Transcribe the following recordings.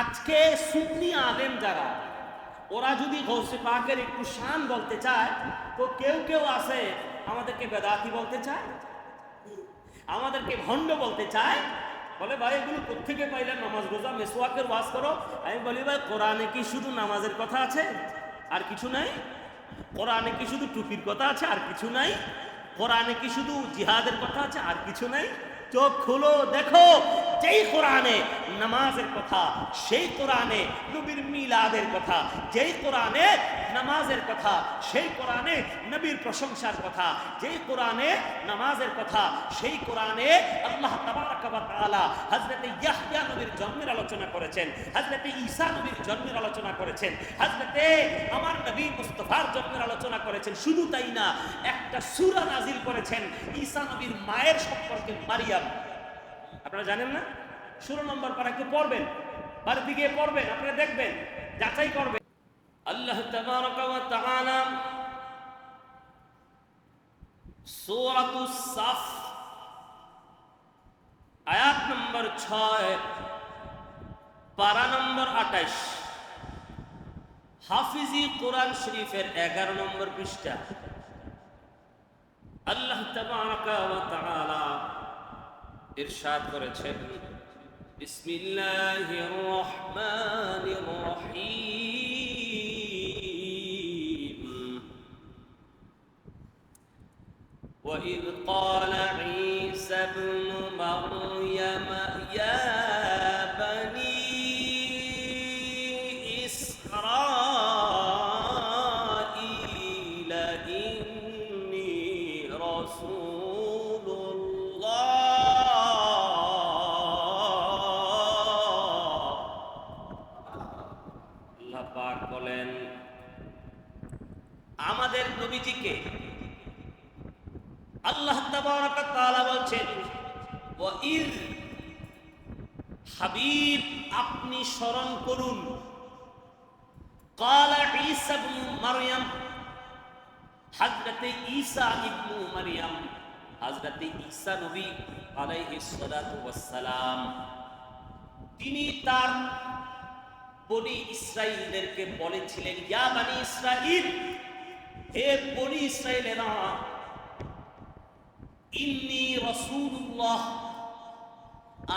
আজকে সুন্নি আলেম যারা, ওরা যদি গৌসে পাকের একটু শান বলতে চায়, তো কেউ কেউ আছে আমাদেরকে বেদাতি বলতে চায়, আমাদেরকে ভণ্ড বলতে চায়, বলে ভাই এগুলো কোথেকে পাইলে নামাজ রোজা মেসোয়াকের ওয়াজ করো? আমি বলি ভাই, কোরআনে কি শুধু নামাজের কথা আছে? আর কিছু নাই। কোরআনে কি শুধু টুপির কথা আছে? আর কিছু নাই। কোরআনে কি শুধু জিহাদের কথা আছে? আর কিছু নাই। চোখ খুলো, দেখো। যেই কোরআনে নামাজের কথা, সেই কোরআনে নবীর মিলাদের কথা, যেই কোরআনে নামাজের কথা, সেই কোরআনে নবীর প্রশংসার কথা, যেই কোরআনে নামাজের কথা, সেই কোরআনে আল্লাহ তাআলা হযরত ইয়াহইয়া নবীর জন্মের আলোচনা করেছেন, হযরত ঈসা নবীর জন্মের আলোচনা করেছেন, হযরতে আমার নবী মুস্তাফার জন্মের আলোচনা করেছেন, শুধু তাই না, একটা সূরা নাজিল করেছেন ঈসা নবীর মায়ের সম্পর্কে মারিয়াম। আপনারা জানেন না? ষোলো নম্বর পারা একটু পড়বেন? বাড়িতে গিয়ে পড়বেন, আপনারা দেখবেন, যাচাই করবেন। আল্লাহ সাফ, আয়াত নম্বর 6 পারা নম্বর 28 হাফিজি কোরআন শরীফের 11 নম্বর পৃষ্ঠা। আল্লাহ তাবারাকা ওয়া তাআলা ইরশাদ করেছেন বিসমিল্লাহির রহমানির রহিম وإذ قال عيسى ابن مريم নবীজিকে আল্লাহ বলছেন হাবিব আপনি স্মরণ করুন। তিনি তার বনি বলেছিলেন ইয়া বানি হে বনি ইসরাইলেরা ইন্নি রাসূলুল্লাহ,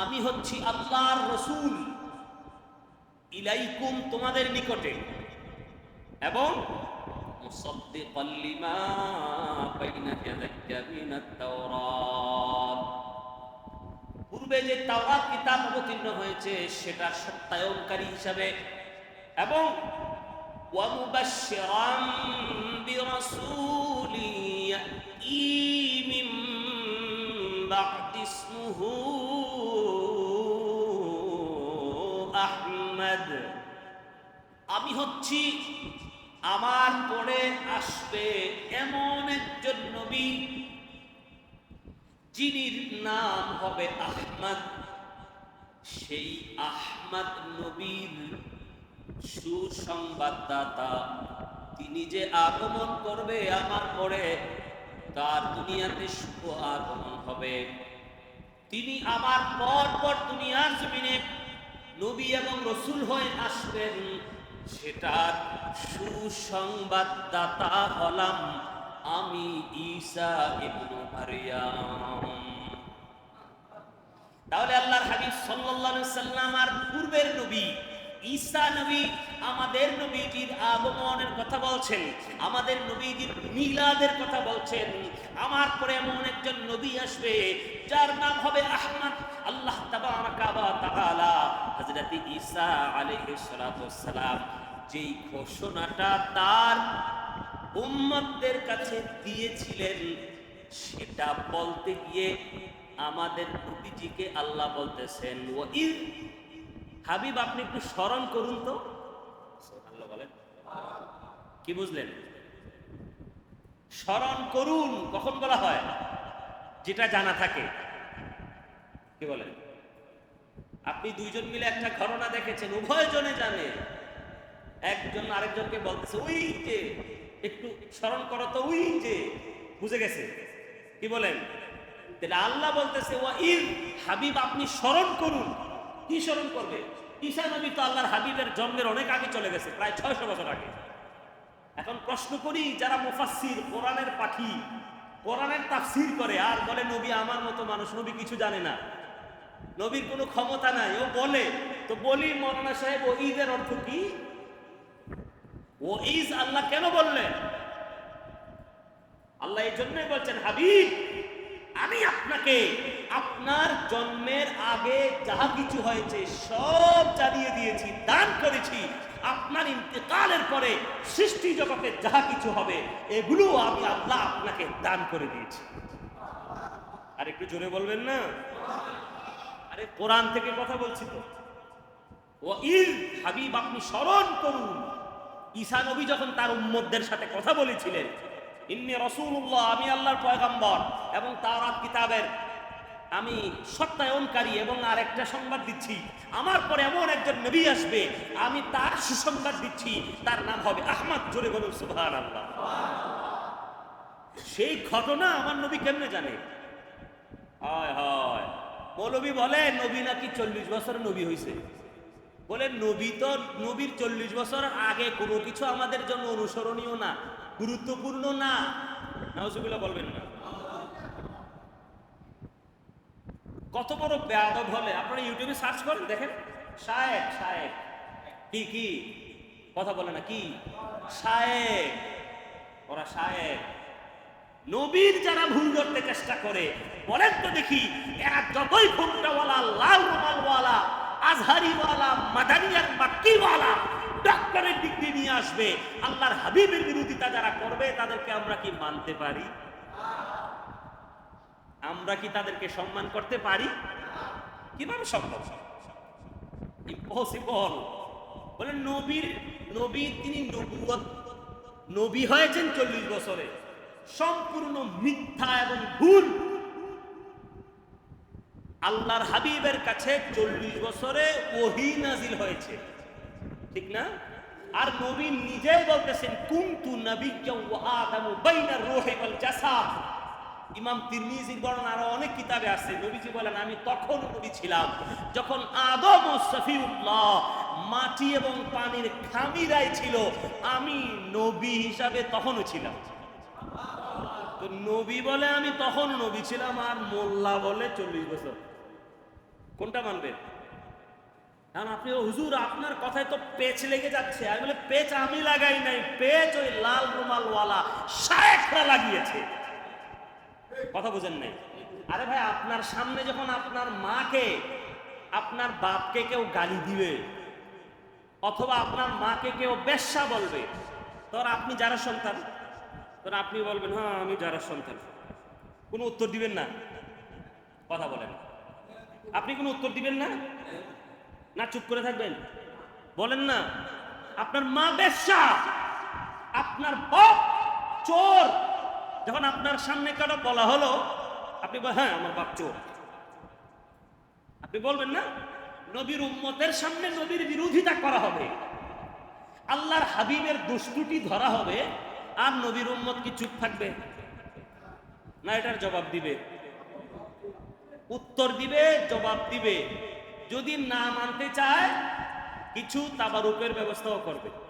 আমি হচ্ছি আল্লাহর রসুল। ইলাইকুম তোমাদের নিকটে। এবং, মুসাদ্দিকাল লিমা বাইনা ইয়াদাইয়া মিনাত তাওরাত। পূর্বে যে তাওরাত কিতাব অবতীর্ণ হয়েছে সেটার সত্যায়নকারী হিসাবে। এবং ومبشرا برسول يأتي من بعد اسمه আহমদ আমি হচ্ছি আমার পরে আসবে এমন একজন নবী যিনির নাম হবে আহমদ সেই আহমদ নবীর সুসংবাদদাতা। তিনি যে আগমন করবে আমার পরে, তার দুনিয়াতে শুভ আগমন হবে। তিনি আমার পর পর দুনিয়ার জমিনে নবী এবং রসুল হয়ে আসবেন। সেটার সুসংবাদদাতা হলাম আমি ঈসা ইবনু মারিয়াম। তাহলে আল্লাহর হাবিব সাল্লাল্লাহু আলাইহি সাল্লাম আর পূর্বের নবী ঈসা নবী আমাদের নবীজির আগমনের কথা বলছেন, আমাদের নবীজির মিলাদের কথা বলছেন। আমার পরে এমন একজন নবী আসবে, যার নাম হবে আহমদ। আল্লাহ তাআলা, হযরত ঈসা আলাইহিস সালাম যেই ঘোষণাটা তার উম্মতদের কাছে দিয়েছিলেন, সেটা বলতে গিয়ে আমাদের নবীজিকে আল্লাহ বলতেছেন হাবিব, আপনি একটু স্মরণ করুন তো। বলেন। কি বুঝলেন? স্মরণ করুন, কখন বলা হয়? যেটা জানা থাকে। কি বলেন? আপনি দুইজন মিলে একটা ঘটনা দেখেছেন, উভয় জনে জানে। একজন আরেকজনকে বলতেছে, ওই যে, একটু স্মরণ করো তো, ওই যে। বুঝে গেছে? কি বলেন? তাহলে আল্লাহ বলতেছে ও ইর হাবিব, আপনি স্মরণ করুন। কি স্মরণ করবে? ঈশা নবী তো আল্লাহর হাবিবের জন্মের অনেক আগে চলে গেছে, প্রায় ছয়শো বছর আগে। এখন প্রশ্ন করি, যারা মুফাসসির, কোরআনের পাখি, কোরআনের তাফসির করে, আর বলে, নবী আমার মতো মানুষ, নবী কিছু জানে না। নবীর কোনো ক্ষমতা নাই, ও বলে। তো বলি, মৌলানা সাহেব, ও ঈদের অর্থ কি? ও ঈদ আল্লাহ কেন বললেন? আল্লাহ এই জন্যই বলছেন, হাবিব, আমি আপনাকে আপনার জন্মের আগে যাহা কিছু হয়েছে, সব জানিয়ে দিয়েছি, দান করেছি। আপনার ইন্তেকালের পরে সৃষ্টি জগতে যাহা কিছু হবে, এগুলো আমি আল্লাহ আপনাকে দান করে দিয়েছি। আর একটু জোরে বলবেন না? আরে, কোরআন থেকে কথা বলছি তো। ও ইল হাবিব, আপনি স্মরণ করুন। ঈসা নবী যখন তার উম্মতদের সাথে কথা বলেছিলেন, ইন্নি রসুল্লাহ আমি আল্লাহর পয়গাম্বর এবং তাওরাত কিতাবের আমি সত্যায়নকারী এবং আর একটা সংবাদ দিচ্ছি। আমার পরে এমন একজন নবী আসবে, আমি তার সুসংবাদ দিচ্ছি। তার নাম হবে আহমদ, জোরে বলুন সুবহান আল্লাহ সেই ঘটনা আমার নবী কেমনে জানে? হয় হয়। মৌলবী বলে, নবী নাকি চল্লিশ বছর নবী হয়েছে বলে, নবী তো, নবীর চল্লিশ বছর আগে কোনো কিছু আমাদের জন্য অনুসরণীয় না, গুরুত্বপূর্ণ না। বলবেন না। কত বড় বেয়াদব হলে? আপনারা ইউটিউবে সার্চ করেন, দেখেন। শায়েক শায়েক কি কি? কথা বলে না, কি? শায়েক ওরা শায়েক নবীর যারা ভুল করতে চেষ্টা করে, বলেন তো দেখি, এরা যতই ফোনটাওয়ালা লাল রুমালওয়ালা আজহারিওয়ালা, মাদানিয়ার মাক্কিওয়ালা ডক্টরের ডিগ্রি নিয়ে আসবে, আল্লাহর হাবিবের বিরোধিতা যারা করবে, তাদেরকে আমরা কি মানতে পারি? আমরা কি তাদেরকে সম্মান করতে পারি? কীভাবে সম্ভব? ইম্পসিবল বলে নবীর, নবী তিনি নবী হয়েছেন চল্লিশ বছরে। সম্পূর্ণ মিথ্যা এবং ভুল। আল্লাহর হাবিবের কাছে চল্লিশ বছরে ওহি নাজিল হয়েছে। ঠিক না? আর নবী নিজেই বলতেছেন কুমতু নবিয়্যাও ওয়া আদামু বাইনার রূহি ওয়াল জাসাদ। ইমাম তিরমিজির বর্ণনা আরও অনেক কিতাবে আছে। নবীজি বলেন, আমি তখন নবী ছিলাম, যখন আদম ও সফিউল্লাহ মাটি এবং পানির খামিরাই ছিল, আমি নবী হিসাবে তখনও ছিলাম। তো নবী বলে, আমি তখন নবী ছিলাম আর মোল্লা বলে চল্লিশ বছর। কোনটা মানবেন? কারণ আপনি হুজুর, আপনার কথায় তো পেচ লেগে যাচ্ছে। আমি বলে, পেচ আমি লাগাই নাই, পেচ ওই লাল রুমালওয়ালা শায়েখরা লাগিয়েছে। কথা বুঝেন নাই? আরে ভাই, আপনার সামনে যখন আপনার মাকে, আপনার বাপকে কেউ গালি দিবে, অথবা আপনার মাকে কেউ বেশ্যা বলবে তখন আপনি যারা সন্তান তখন আপনি বলবেন হ্যাঁ আমি যারা সন্তান। কোনো উত্তর দিবেন না? কথা বলেন। আপনি কোনো উত্তর দিবেন না? না, চুপ করে থাকবেন। বলেন না, আপনার মা বেশ্যা, আপনার বাপ চোর। যখন আপনার সামনে কারও বলা হলো, আপনি হ্যাঁ আমার বাপ চোর। আপনি বলবেন না, নবীর উম্মতের সামনে নবীর বিরোধিতা করা হবে। আল্লাহর হাবিবের দুষ্টুটি ধরা হবে, আর নবীর উম্মত কি চুপ থাকবে? না, এটার জবাব দিবে। উত্তর দিবে, জবাব দিবে। যদি না মানতে চায়, কিছু তাবারুকের ব্যবস্থাও করবে।